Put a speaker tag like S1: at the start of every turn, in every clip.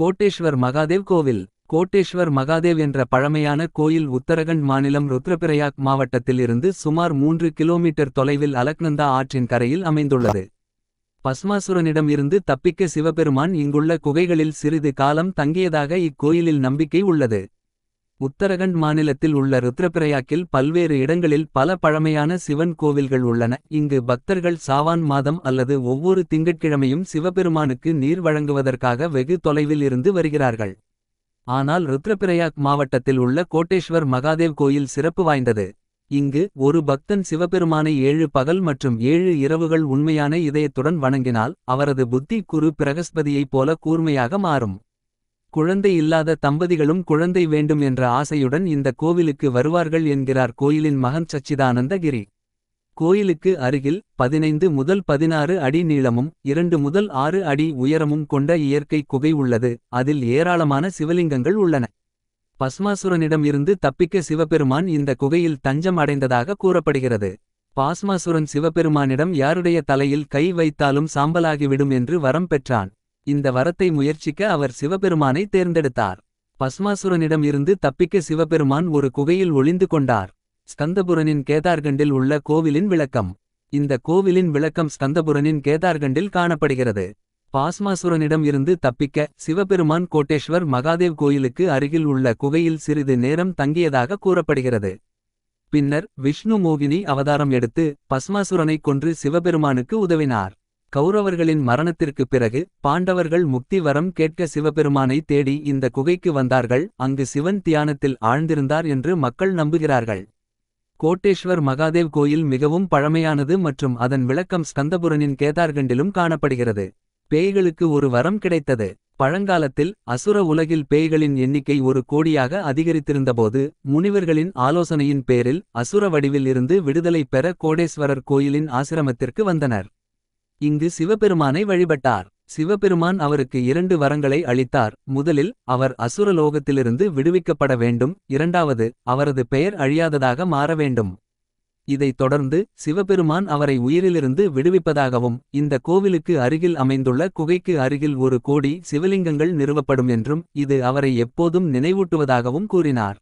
S1: கோட்டேஸ்வர் மகாதேவ் கோவில். கோட்டேஸ்வர் மகாதேவ் என்ற பழமையான கோயில் உத்தரகண்ட் மாநிலம் ருத்ரபிரயாக் மாவட்டத்தில் இருந்து சுமார் மூன்று கிலோமீட்டர் தொலைவில் அலக்நந்தா ஆற்றின் கரையில் அமைந்துள்ளது. பஸ்மாசுரனிடம் இருந்து தப்பிக்க சிவபெருமான் இங்குள்ள குகைகளில் சிறிது காலம் தங்கியதாக இக்கோயிலில் நம்பிக்கை உள்ளது. உத்தரகண்ட் மாநிலத்தில் உள்ள ருத்ரபிரயாக்கில் பல்வேறு இடங்களில் பல பழமையான சிவன் கோவில்கள் உள்ளன. இங்கு பக்தர்கள் சாவான் மாதம் அல்லது ஒவ்வொரு திங்கட்கிழமையும் சிவபெருமானுக்கு நீர் வழங்குவதற்காக வெகு தொலைவில் இருந்து வருகிறார்கள். ஆனால் ருத்ரபிரயாக் மாவட்டத்தில் உள்ள கோட்டேஸ்வர் மகாதேவ் கோயில் சிறப்பு வாய்ந்தது. இங்கு ஒரு பக்தன் சிவபெருமானை ஏழு பகல் மற்றும் ஏழு இரவுகள் உண்மையான இதயத்துடன் வணங்கினால் அவரது புத்தி குரு பிரகஸ்பதியைப் போல கூர்மையாக மாறும். குழந்தை இல்லாத தம்பதிகளும் குழந்தை வேண்டும் என்ற ஆசையுடன் இந்த கோவிலுக்கு வருவார்கள் என்கிறார் கோயிலின் மகன் சச்சிதானந்தகிரி. கோயிலுக்கு அருகில் பதினைந்து முதல் பதினாறு அடி நீளமும் இரண்டு முதல் ஆறு அடி உயரமும் கொண்ட இயற்கை குகை உள்ளது. அதில் ஏராளமான சிவலிங்கங்கள் உள்ளன. பஸ்மாசுரனிடம் இருந்து தப்பிக்க சிவபெருமான் இந்த குகையில் தஞ்சம் அடைந்ததாக கூறப்படுகிறது. பாஸ்மாசுரன் சிவபெருமானிடம் யாருடைய தலையில் கை வைத்தாலும் சாம்பலாகிவிடும் என்று வரம் பெற்றான். இந்த வரத்தை முயற்சிக்க அவர் சிவபெருமானை தேர்ந்தெடுத்தார். பஸ்மாசுரனிடம் இருந்து தப்பிக்க சிவபெருமான் ஒரு குகையில் ஒளிந்து கொண்டார். ஸ்கந்தபுரனின் கேதார்கண்டில் உள்ள கோவிலின் விளக்கம். இந்த கோவிலின் விளக்கம் ஸ்கந்தபுரனின் கேதார்கண்டில் காணப்படுகிறது. பாஸ்மாசுரனிடம் இருந்து தப்பிக்க சிவபெருமான் கோட்டேஸ்வர் மகாதேவ் கோயிலுக்கு அருகில் உள்ள குகையில் சிறிது நேரம் தங்கியதாக கூறப்படுகிறது. பின்னர் விஷ்ணு மோகினி அவதாரம் எடுத்து பஸ்மாசுரனைக் கொன்று சிவபெருமானுக்கு உதவினார். கௌரவர்களின் மரணத்திற்குப் பிறகு பாண்டவர்கள் முக்தி வரம் கேட்க சிவபெருமானை தேடி இந்த குகைக்கு வந்தார்கள். அங்கு சிவன் தியானத்தில் ஆழ்ந்திருந்தார் என்று மக்கள் நம்புகிறார்கள். கோட்டேஸ்வர் மகாதேவ் கோயில் மிகவும் பழமையானது மற்றும் அதன் விளக்கம் ஸ்கந்தபுரனின் கேதார்கண்டிலும் காணப்படுகிறது. பேய்களுக்கு ஒரு வரம் கிடைத்தது. பழங்காலத்தில் அசுர உலகில் பேய்களின் எண்ணிக்கை ஒரு கோடியாக அதிகரித்திருந்தபோது முனிவர்களின் ஆலோசனையின் பேரில் அசுர வடிவில் இருந்து விடுதலை பெற கோடேஸ்வரர் கோயிலின் ஆசிரமத்திற்கு வந்தனர். இங்கு சிவபெருமானை வழிபட்டார். சிவபெருமான் அவருக்கு இரண்டு வரங்களை அளித்தார். முதலில் அவர் அசுரலோகத்திலிருந்து விடுவிக்கப்பட வேண்டும். இரண்டாவது அவரது பெயர் அழியாததாக மாற வேண்டும். இதைத் தொடர்ந்து சிவபெருமான் அவரை உயிரிலிருந்து விடுவிப்பதாகவும் இந்த கோவிலுக்கு அருகில் அமைந்துள்ள குகைக்கு அருகில் ஒரு கோடி சிவலிங்கங்கள் நிறுவப்படும் என்றும் இது அவரை எப்போதும் நினைவூட்டுவதாகவும் கூறினார்.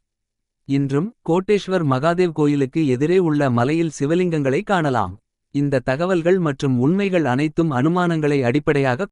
S1: இன்றும் கோட்டேஸ்வர் மகாதேவ் கோயிலுக்கு எதிரே உள்ள மலையில் சிவலிங்கங்களை காணலாம். இந்த தகவல்கள் மற்றும் உண்மைகள் அனைத்தும் அனுமானங்களை அடிப்படையாகக்